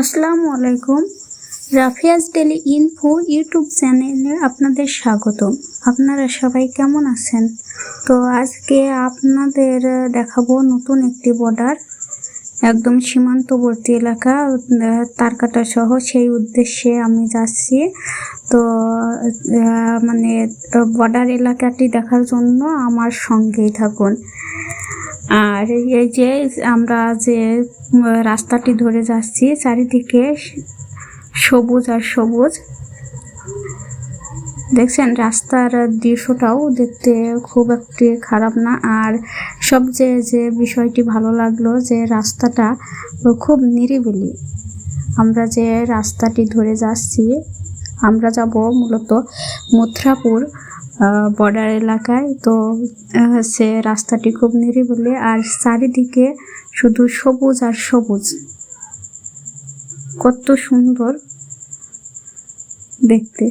আসসালামু আলাইকুম। রাফিয়াজ daily info YouTube চ্যানেলে আপনাদের স্বাগতম। আপনারা সবাই কেমন আছেন? তো আজকে আপনাদের দেখাবো নতুন একটি বর্ডার একদম সীমান্তবর্তী এলাকা তারকাটা সহ সেই উদ্দেশ্যে আমি যাচ্ছি। তো মানে বর্ডার এলাকাটি দেখার জন্য আমার সঙ্গেই থাকুন। আর এই যে আমরা যে রাস্তাটি ধরে যাচ্ছি, চারিদিকে সবুজ আর সবুজ। দেখছেন, রাস্তার দৃশ্যটাও দেখতে খুব একটি খারাপ না। আর সবচেয়ে যে বিষয়টি ভালো লাগল, যে রাস্তাটা খুব নিরিবিলি। আমরা যে রাস্তাটি ধরে যাচ্ছি, আমরা যাব মূলত মথুরাপুর বর্ডার এলাকায়। তো সে রাস্তাটি খুব নিরিবিলি আর চারিদিকে শুধু সবুজ আর সবুজ। কত সুন্দর দেখতে।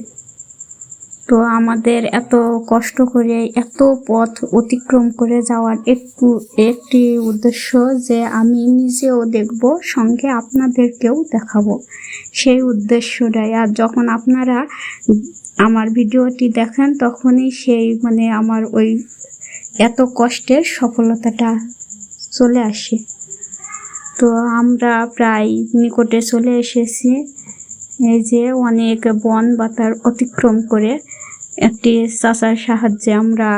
তো আমাদের এত কষ্ট করে, এত পথ অতিক্রম করে যাওয়ার একটু, একটি উদ্দেশ্য যে আমি নিজেও দেখব, সঙ্গে আপনাদেরকেও দেখাবো। সেই উদ্দেশ্যটাই। আর যখন আপনারা আমার ভিডিওটি দেখেন, তখনই সেই মানে আমার ওই এত কষ্টের সফলতাটা চলে আসে। তো আমরা প্রায় নিকটে চলে এসেছি। এই যে অনেক বন বাতার অতিক্রম করে একটি চাচার সাহায্যে আমরা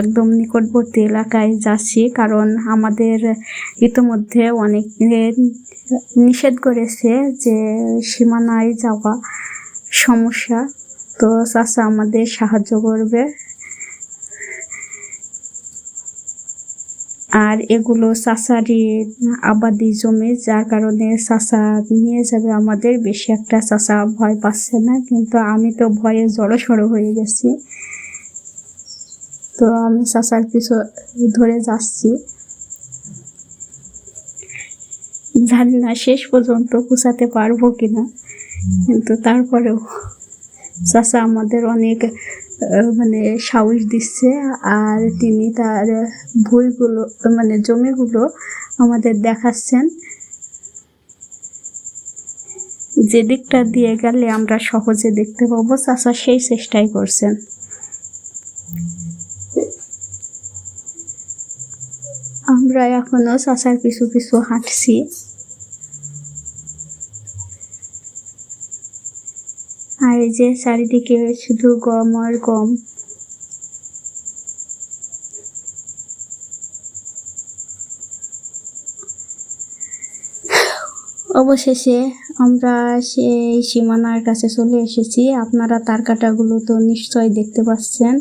একদম নিকটবর্তী এলাকায় যাচ্ছি, কারণ আমাদের ইতোমধ্যে অনেক নিষেধ করেছে যে সীমানায় যাওয়া সমস্যা। তো চাচা আমাদের সাহায্য করবে। আর এগুলো চাষারই আবাদি জমি, যার কারণে চাষা নিয়ে যাবে আমাদের। বেশি একটা চাষা ভয় পাচ্ছে না, কিন্তু আমি তো ভয়ে জড়সড় হয়ে গেছি। তো আমি চাষার পিছু ধরে যাচ্ছি। জানি না শেষ পর্যন্ত পৌঁছাতে পারব কিনা, কিন্তু তারপরেও চাষা আমাদের অনেক মানে সাহস দিচ্ছে আর তিনি তার বইগুলো মানে জমিগুলো আমাদের দেখাচ্ছেন। যে দিকটা দিয়ে গেলে আমরা সহজে দেখতে পাবো। চাষা সেই চেষ্টাই করছেন। আমরা এখনও চাষার পিছু পিছু হাঁটছি। আর এই যে চারিদিকে শুধু গম আর গম। অবশেষে আমরা সেই সীমানার কাছে চলে এসেছি। আপনারা তার কাটাগুলো তো নিশ্চয়ই দেখতে পাচ্ছেন।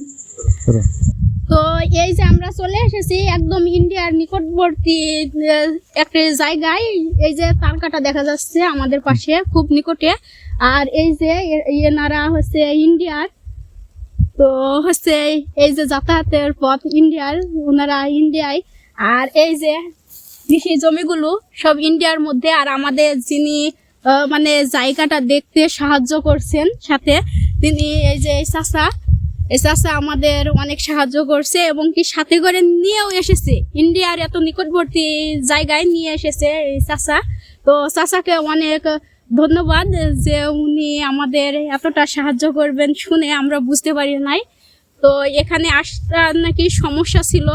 তো এই যে আমরা চলে এসেছি একদম ইন্ডিয়ার নিকটবর্তী একটা জায়গায়। এই যে তারকাটা দেখা যাচ্ছে আমাদের পাশে, খুব নিকটে। আর এই যে এনারা হচ্ছে ইন্ডিয়ার। তো হচ্ছে এই যে যাতায়াতের পথ ইন্ডিয়ার, ওনারা ইন্ডিয়ায় আর এই যে কৃষি জমিগুলো সব ইন্ডিয়ার মধ্যে, আর আমাদের যিনি মানে জায়গাটা দেখতে সাহায্য করছেন সাথে, তিনি এই যে চাষা চাষা আমাদের অনেক সাহায্য করছে এবং কি সাথে করে নিয়েও এসেছে। ইন্ডিয়ার এত নিকটবর্তী জায়গায় নিয়ে এসেছে এই চাষা তো চাষাকে অনেক ধন্যবাদ যে উনি আমাদের এতটা সাহায্য করবেন শুনে আমরা বুঝতে পারি নাই। তো এখানে আসার নাকি সমস্যা ছিল।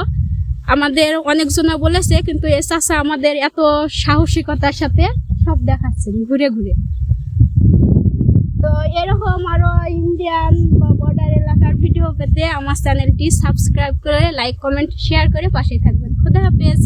আমাদের অনেকজনে বলেছে, কিন্তু এ চাষা আমাদের এত সাহসিকতার সাথে সব দেখাচ্ছেন ঘুরে ঘুরে। তো এরকম আরও ইন্ডিয়ান ভিডিও পেতে আমার চ্যানেলটি সাবস্ক্রাইব করে লাইক কমেন্ট শেয়ার করে পাশে থাকবেন। খুদা হাফেজ।